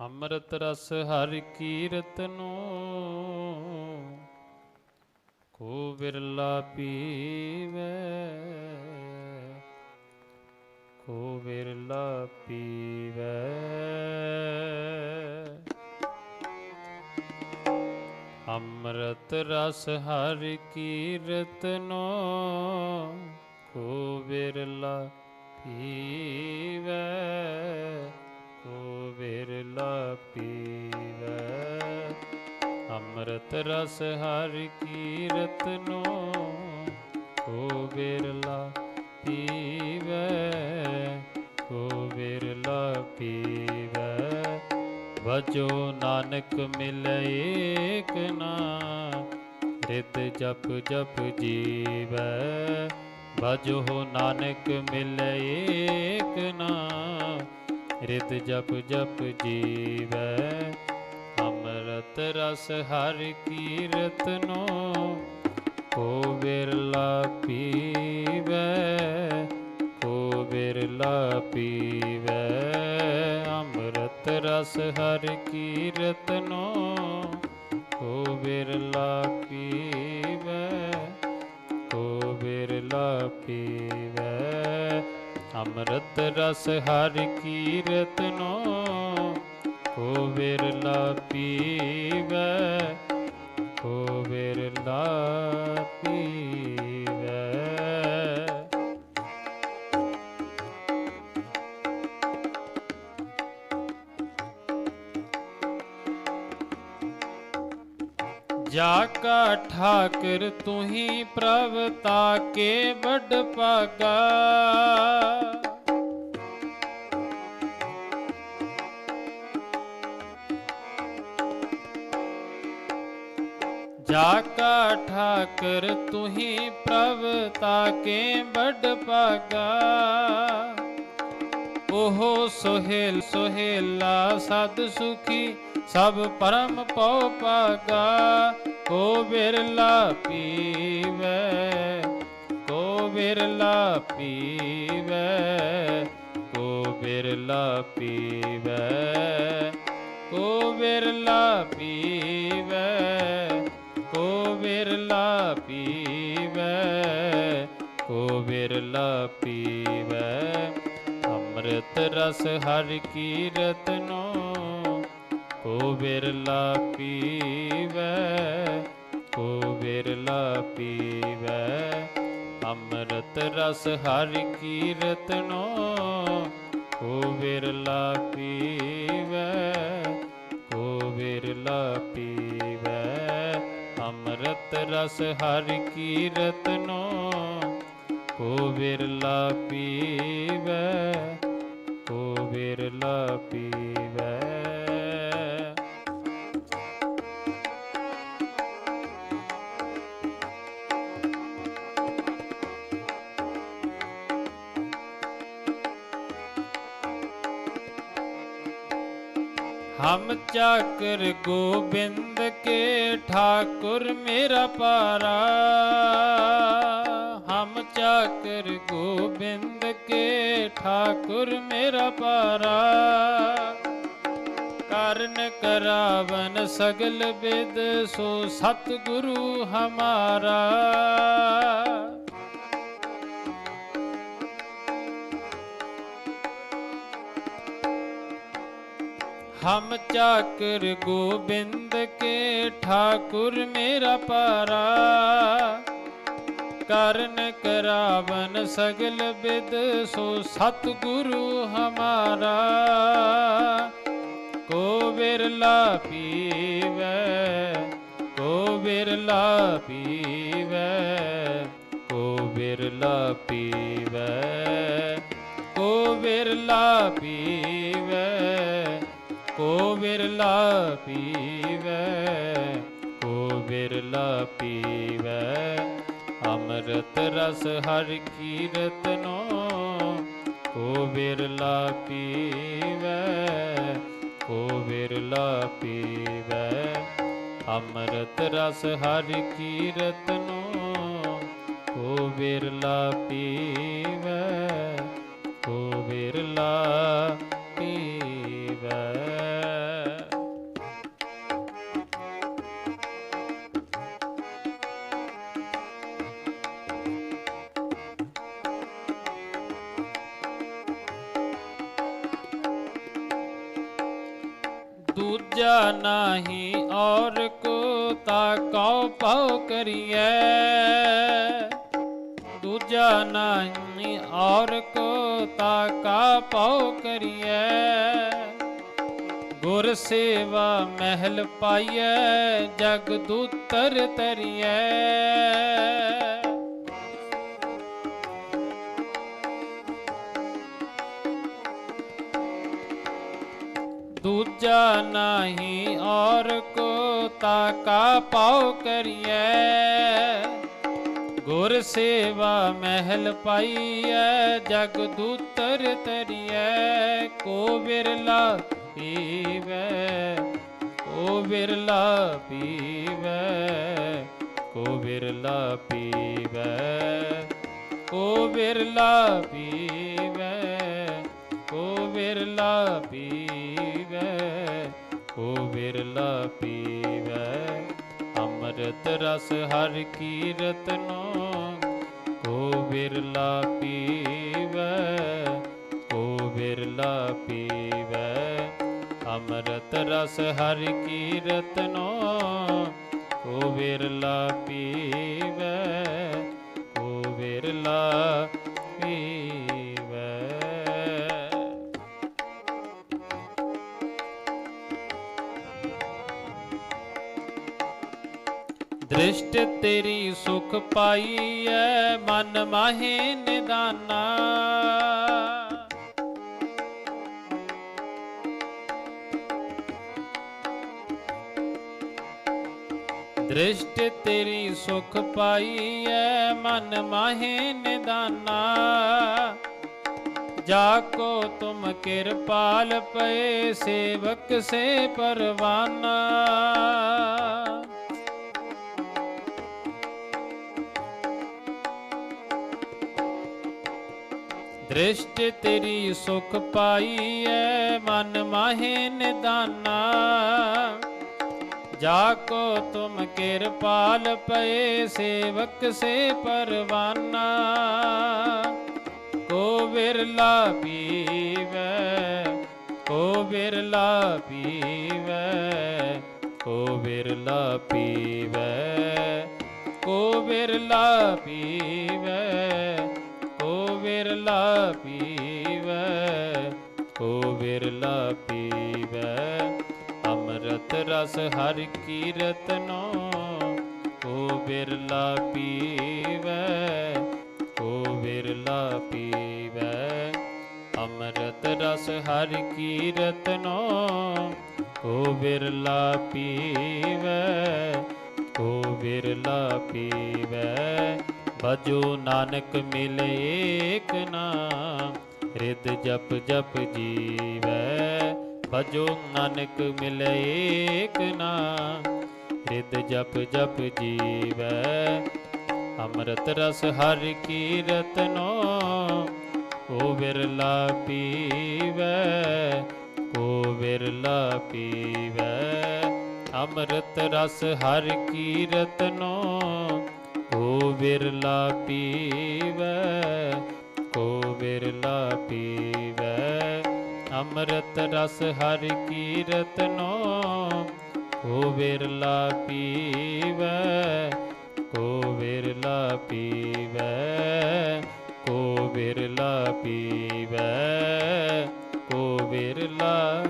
ਅੰਮ੍ਰਿਤ ਰਸ ਹਰਿ ਕੀਰਤ ਨੂੰ ਕੋ ਬਿਰਲਾ ਪੀਵੇ, ਕੋ ਬਿਰਲਾ ਪੀਵੇ। ਅੰਮ੍ਰਿਤ ਰਸ ਹਰਿ ਕੀਰਤ ਨੂੰ ਕੋ ਬਿਰਲਾ ਪੀਵੇ ਬਿਰਲਾ ਪੀਵੇ ਅੰਮ੍ਰਿਤ ਰਸ ਹਰਿ ਕੀਰਤ ਨੂੰ ਕੋ ਬਿਰਲਾ ਪੀਵੇ, ਕੋ ਬਿਰਲਾ ਪੀਵੇ। ਵਜੋ ਨਾਨਕ ਮਿਲੇ ਏਕ ਨਾ ਰਿਤ ਜਪ ਜਪ ਜੀਵੈ। ਵਜੋ ਨਾਨਕ ਮਿਲੇ ਏਕ ਨਾ ਰਿਤ ਜਪ ਜਪ ਜੀਵੈ, ਅੰਮ੍ਰਿਤ ਰਸ ਹਰ ਕੀਰਤ ਨੂੰ, ਕੋ ਬਿਰਲਾ ਪੀਵੈ, ਕੋ ਬਿਰਲਾ ਪੀਵੈ, ਅੰਮ੍ਰਿਤ ਰਸ ਹਰ ਕੀਰਤ ਨੂੰ, ਕੋ ਬਿਰਲਾ ਪੀਵੈ, ਕੋ ਬਿਰਲਾ ਪੀਵੈ ਅੰਮ੍ਰਿਤ ਰਸ ਹਰਿ ਕੀਰਤ ਨੂੰ ਕੋ ਬਿਰਲਾ ਪੀਵੈ ਕੋ ਬਿਰਲਾ ਪੀਵੈ ਜਾ ਕਾ ਠਾਕਰ ਤੁਹੀ ਪ੍ਰਭ, ਤਾਕੇ ਵੱਡ ਪਾਗਾ ਜਾ ਕਾ ਠਾਕਰ ਤੁਹੀ ਪ੍ਰਭ ਤਾਕੇ ਬੜ ਭਾਗਾ। ਉਹ ਸੋਹੇਲ ਸੁਹੇਲਾ ਸਦ ਸੁਖੀ ਸਭ ਪਰਮ ਪਉ ਪਾਗਾ ਕੋ ਬਿਰਲਾ ਪੀਵੈ, ਕੋ ਬਿਰਲਾ ਪੀਵੈ, ਕੋ ਬਿਰਲਾ ਪੀਵੈ, ਕੋ ਬਿਰਲਾ ਪੀਵੈ। ਕੋ ਬਿਰਲਾ ਪੀਵੈ ਕੋ ਬਿਰਲਾ ਪੀਵੈ ਅੰਮ੍ਰਿਤ ਰਸ ਹਰਿ ਕੀਰਤ ਨੂੰ ਕੋ ਬਿਰਲਾ ਪੀਵੈ ਕੋ ਬਿਰਲਾ ਪੀਵੈ ਅੰਮ੍ਰਿਤ ਰਸ ਹਰਿ ਕੀਰਤ ਨੂੰ ਕੋ ਬਿਰਲਾ ਪੀਵੈ ਕੋ ਬਿਰਲਾ ਪੀਵੈ ਅੰਮ੍ਰਿਤ ਰਸ ਹਰਿ ਕੀਰਤ ਨੂੰ ਕੋ ਬਿਰਲਾ ਪੀਵੈ। ਹਮ ਚਾਕਰ ਗੋਬਿੰਦ ਕੇ ਠਾਕੁਰ ਮੇਰਾ ਪਾਰਾ। ਹਮ ਚਾਕਰ ਗੋਬਿੰਦ ਕੇ ਠਾਕੁਰ ਮੇਰਾ ਪਾਰਾ। ਕਰਨ ਕਰਾਵਨ ਸਗਲ ਬਿਦ ਸੋ ਸਤਿਗੁਰੂ ਹਮਾਰਾ। ਹਮ ਚਾਕਰ ਗੋਬਿੰਦ ਕੇ ਠਾਕੁਰ ਮੇਰਾ ਪਾਰਾ। ਕਰਨ ਕਰਾਵਨ ਸਗਲ ਬਿਦ ਸੋ ਸਤਿਗੁਰੂ ਹਮਾਰਾ। ਕੋ ਵਿਰਲਾ ਪੀਵੈ, ਕੋ ਵਿਰਲਾ ਪੀਵੈ, ਕੋ ਵਿਰਲਾ ਪੀਵੈ, ਕੋ ਵਿਰਲਾ ਪੀਵੈ ਕੋ ਬਿਰਲਾ ਪੀਵੈ ਕੋ ਬਿਰਲਾ ਪੀਵੈ ਅੰਮ੍ਰਿਤ ਰਸ ਹਰ ਕੀਰਤ ਨੂੰ ਕੋ ਬਿਰਲਾ ਪੀਵੈ ਕੋ ਬਿਰਲਾ ਪੀਵੈ ਅੰਮ੍ਰਿਤ ਰਸ ਹਰ ਕੀਰਤ ਨੂੰ ਕੋ ਬਿਰਲਾ ਪੀਵੈ ਕੋ ਬਿਰਲਾ ਦੂਜਾ ਨਾਹੀ ਔਰ ਕੋ ਤਾ ਕਉ ਪਉ ਕਰੀਐ। ਦੂਜਾ ਨਾਹੀ ਔਰ ਕੋ ਤਾ ਕਾ ਪਉ ਕਰੀਐ। ਗੁਰ ਸੇਵਾ ਮਹਿਲ ਪਾਈਐ, ਜਗ ਦੂਤਰ ਤਰੀਐ। ਦੂਜਾ ਨਹੀਂ ਔਰ ਕੋ ਤਾ ਕਾ ਪਾਉ ਕਰੀਐ। ਗੁਰ ਸੇਵਾ ਮਹਿਲ ਪਾਈਐ, ਜਗ ਦੂਤਰ ਤਰੀਐ ਕੋ ਬਿਰਲਾ ਪੀਵੈ, ਕੋ ਬਿਰਲਾ ਪੀਵੈ, ਕੋ ਬਿਰਲਾ ਪੀਵੈ। ਕੋ ਬਿਰਲਾ ਪੀਵੈ, ਕੋ ਬਿਰਲਾ ਪੀਵੈ ਅੰਮ੍ਰਿਤ ਰਸ ਹਰ ਕੀਰਤ ਨੂੰ, ਕੋ ਬਿਰਲਾ ਪੀਵੈ, ਕੋ ਬਿਰਲਾ ਪੀਵੈ। ਅੰਮ੍ਰਿਤ ਰਸ ਹਰ ਕੀਰਤ ਨੂੰ, ਕੋ ਬਿਰਲਾ ਪੀਵੈ, ਕੋ ਬਿਰਲਾ ਦ੍ਰਿਸ਼ਟ ਤੇਰੀ ਸੁਖ ਪਾਈਐ ਮਨ ਮਾਹੇ ਨਿਦਾਨਾ ਦ੍ਰਿਸ਼ਟ ਤੇਰੀ ਸੁਖ ਪਾਈਐ ਮਨ ਮਾਹੇ ਨਿਦਾਨਾ ਜਾ ਕੋ ਤੁਮ ਕਿਰਪਾਲ ਪਏ ਸੇਵਕ ਸੇ ਪਰਵਾਨਾ ਤੇਰੀ ਸੁਖ ਪਾਈਐ, ਮਨ ਮਾਹੇ ਨਿਦਾਨਾ। ਜਾ ਕੋ ਤੁਮ ਕਿਰਪਾਲ ਪਏ, ਸੇਵਕ ਸੇ ਪਰਵਾਨਾ। ਕੋ ਬਿਰਲਾ ਪੀਵੈ, ਕੋ ਵਿਰਲਾ ਪੀਵੈ, ਕੋ ਬਿਰਲਾ ਪੀਵੈ, ਕੋ ਵਿਰਲਾ ਪੀਵੈ। ਕੋ ਬਿਰਲਾ ਪੀਵੈ, ਹੋ ਬਿਰਲਾ ਪੀਵੈ। ਅੰਮ੍ਰਿਤ ਰਸ ਹਰ ਕੀਰਤ ਨੋ ਕੋ ਬਿਰਲਾ ਪੀਵੈ, ਹੋ ਬਿਰਲਾ ਪੀਵੈ। ਅੰਮ੍ਰਿਤ ਰਸ ਹਰ ਕੀਰਤ ਨੋ ਕੋ ਬਿਰਲਾ ਪੀਵੈ ਕੋ ਬਿਰਲਾ ਪੀਵੈ। ਭਜੋ ਨਾਨਕ ਮਿਲੇ ਏਕ ਨਾਮ ਰਿਦ ਜਪ ਜਪ ਜੀਵੈ। ਭਜੋ ਨਾਨਕ ਮਿਲੇ ਏਕ ਨਾਮ ਰਿਦ ਜਪ ਜਪ ਜੀਵੈ। ਅੰਮ੍ਰਿਤ ਰਸ ਹਰ ਕੀਰਤ ਨੋ ਕੋ ਬਿਰਲਾ ਪੀਵੈ ਕੋ ਬਿਰਲਾ ਪੀਵੈ। ਅੰਮ੍ਰਿਤ ਰਸ ਹਰ ਕੀਰਤ ਨੋ ਕੋ ਬਿਰਲਾ ਪੀਵੈ, ਕੋ ਬਿਰਲਾ ਪੀਵੈ। ਅੰਮ੍ਰਿਤ ਰਸ ਹਰ ਕੀਰਤ ਨੋ, ਕੋ ਬਿਰਲਾ ਪੀਵੈ, ਕੋ ਬਿਰਲਾ ਪੀਵੈ, ਕੋ ਬਿਰਲਾ ਪੀਵੈ, ਕੋ ਬਿਰਲਾ